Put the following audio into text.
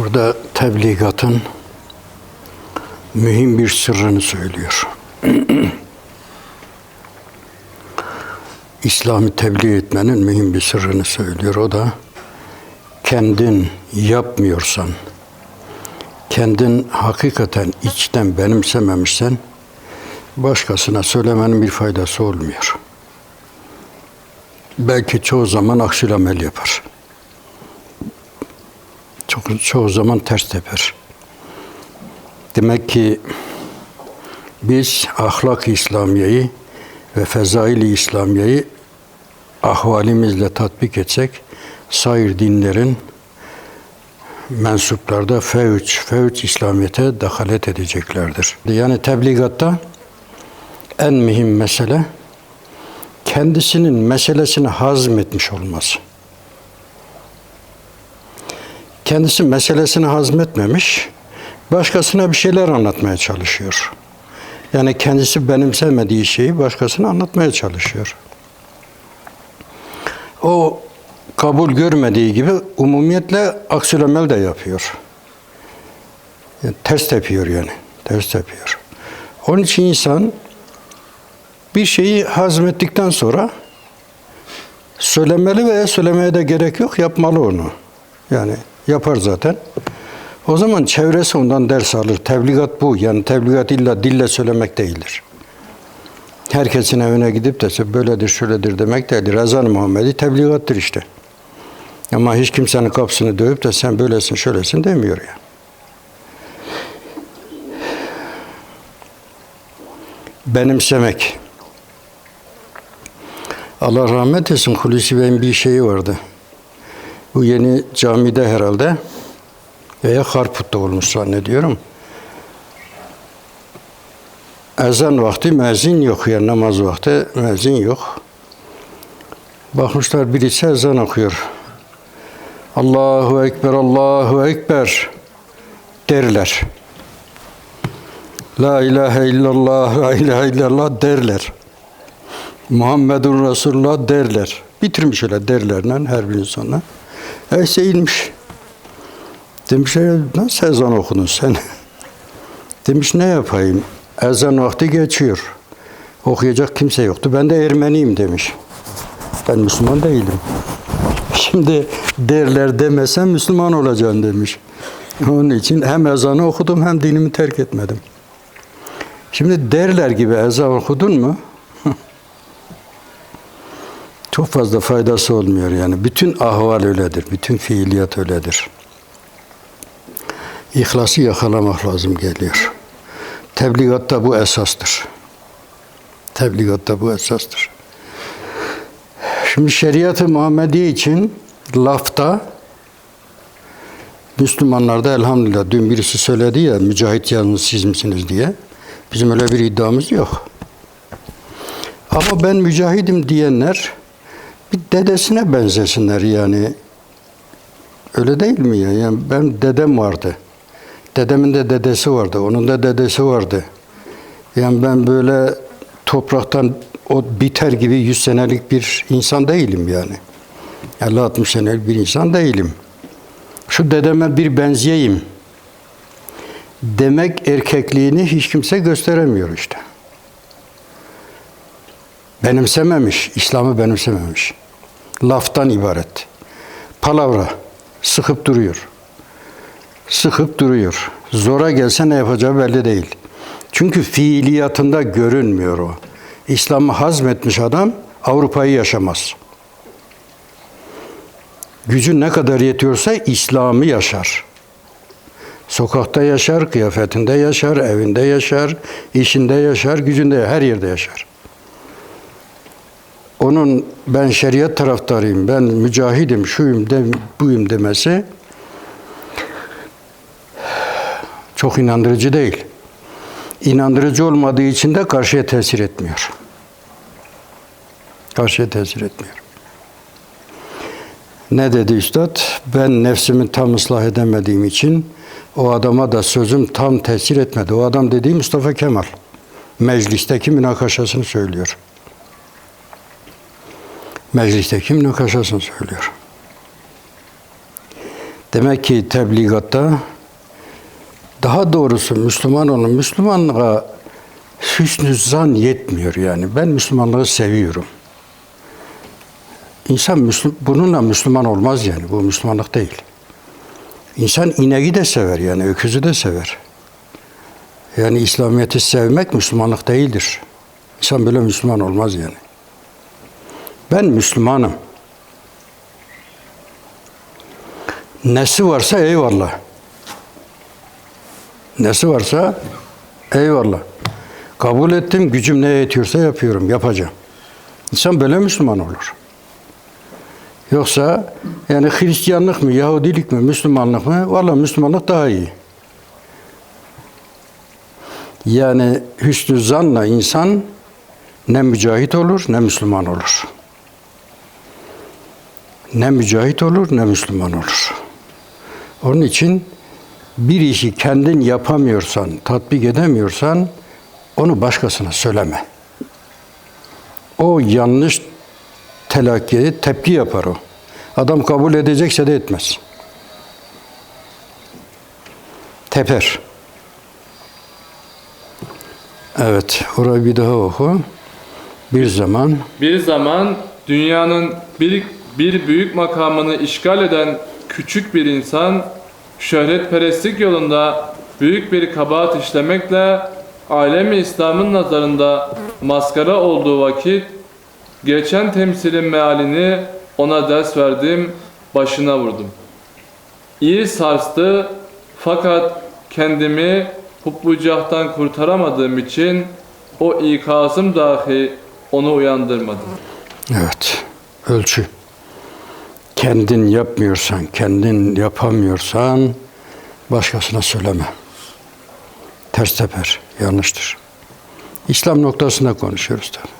Burada tebligatın mühim bir sırrını söylüyor. İslam'ı tebliğ etmenin mühim bir sırrını söylüyor. O da kendin yapmıyorsan, kendin hakikaten içten benimsememişsen başkasına söylemenin bir faydası olmuyor. Belki çoğu zaman aksil amel yapar. Çok, çoğu zaman ters teper. Demek ki biz ahlak-ı İslamiye'yi ve fezail-i İslamiye'yi ahvalimizle tatbik etsek, sair dinlerin mensuplarda fevç, fevç İslamiyet'e dakalet edeceklerdir. Yani tebligatta en mühim mesele kendisinin meselesini hazmetmiş olması. Kendisi meselesini hazmetmemiş, başkasına bir şeyler anlatmaya çalışıyor. Yani kendisi benimsemediği şeyi başkasına anlatmaya çalışıyor. O kabul görmediği gibi umumiyetle aksilemel de yapıyor. Yani ters tepiyor yani. Ters tepiyor. Onun için insan bir şeyi hazmettikten sonra söylemeli veya söylemeye de gerek yok, yapmalı onu. Yani yapar zaten. O zaman çevresi ondan ders alır. Tebligat bu. Yani tebligat illa dille söylemek değildir. Herkesin evine gidip de böyledir, şöyledir demek değildir. Ezan Muhammed'i tebligattır işte. Ama hiç kimsenin kapısını dövüp de sen böylesin, şöylesin demiyor ya. Yani. Benimsemek. Allah rahmet etsin Hulusi Bey'in bir şeyi vardı. Bu yeni camide herhalde veya Harput'ta olmuş zannediyorum. Ezan vakti mezin yok yani namaz vakti mezin yok. Bakmışlar birisi ezan okuyor. Allahu Ekber, Allahu Ekber derler. La ilahe illallah, la ilahe illallah derler. Muhammedun Resulullah derler. Bitirmiş öyle derlerle her birinin sonuna. Eyse inmiş. Demiş, nasıl ezan okudun sen? Demiş, ne yapayım? Ezan vakti geçiyor. Okuyacak kimse yoktu. Ben de Ermeniyim demiş. Ben Müslüman değilim. Şimdi derler demesem Müslüman olacağım demiş. Onun için hem ezanı okudum hem dinimi terk etmedim. Şimdi derler gibi ezan okudun mu? Çok fazla faydası olmuyor yani. Bütün ahval öyledir. Bütün fiiliyat öyledir. İhlası yakalamak lazım geliyor. Tebligatta bu esastır. Tebligatta bu esastır. Şimdi şeriat-ı Muhammedi için lafta Müslümanlarda elhamdülillah dün birisi söyledi ya mücahit yalnız siz misiniz diye. Bizim öyle bir iddiamız yok. Ama ben mücahidim diyenler bir dedesine benzesinler yani. Öyle değil mi ya? Yani ben dedem vardı. Dedemin de dedesi vardı. Onun da dedesi vardı. Yani ben böyle topraktan o biter gibi yüz senelik bir insan değilim yani. 50-60 senelik bir insan değilim. Şu dedeme bir benzeyeyim demek erkekliğini hiç kimse gösteremiyor işte. Benimsememiş, İslam'ı benimsememiş. Laftan ibaret. Palavra, sıkıp duruyor. Sıkıp duruyor. Zora gelse ne yapacağı belli değil. Çünkü fiiliyatında görünmüyor o. İslam'ı hazmetmiş adam Avrupa'yı yaşamaz. Gücü ne kadar yetiyorsa İslam'ı yaşar. Sokakta yaşar, kıyafetinde yaşar, evinde yaşar, işinde yaşar, gücünde, her yerde yaşar. Onun ben şeriat taraftarıyım, ben mücahidim, şuyum, de, buyum demesi çok inandırıcı değil. İnandırıcı olmadığı için de karşıya tesir etmiyor. Karşıya tesir etmiyor. Ne dedi üstad? Ben nefsimi tam ıslah edemediğim için o adama da sözüm tam tesir etmedi. O adam dediği Mustafa Kemal. Meclisteki münakaşasını söylüyor. Meclisteki münakaşasını söylüyor. Demek ki tebligatta daha doğrusu Müslüman olun. Müslümanlığa hüsnü zan yetmiyor yani. Ben Müslümanlığı seviyorum. İnsan Müslüm, bununla Müslüman olmaz yani. Bu Müslümanlık değil. İnsan ineği de sever yani öküzü de sever. Yani İslamiyet'i sevmek Müslümanlık değildir. İnsan böyle Müslüman olmaz yani. Ben Müslümanım. Nesi varsa eyvallah. Nesi varsa eyvallah. Kabul ettim, gücüm ne yetiyorsa yapıyorum, yapacağım. İnsan böyle Müslüman olur. Yoksa yani Hristiyanlık mı, Yahudilik mi, Müslümanlık mı? Vallahi Müslümanlık daha iyi. Yani hüsnü zanla insan ne mücahit olur ne Müslüman olur. Ne mücahit olur ne Müslüman olur. Onun için bir işi kendin yapamıyorsan, tatbik edemiyorsan onu başkasına söyleme. O yanlış telakki, tepki yapar o. Adam kabul edecekse de etmez. Teper. Evet, orayı bir daha oku. Bir zaman Bir zaman dünyanın bir, bir büyük makamını işgal eden küçük bir insan şöhretperestlik yolunda büyük bir kabahat işlemekle alemi İslam'ın nazarında maskara olduğu vakit geçen temsilin mealini ona ders verdim, başına vurdum. İyi sarstı fakat kendimi hubbucahtan kurtaramadığım için o ikazım dahi onu uyandırmadı. Evet, ölçü. Kendin yapmıyorsan, kendin yapamıyorsan başkasına söyleme. Ters teper, yanlıştır. İslam noktasında konuşuyoruz tabii.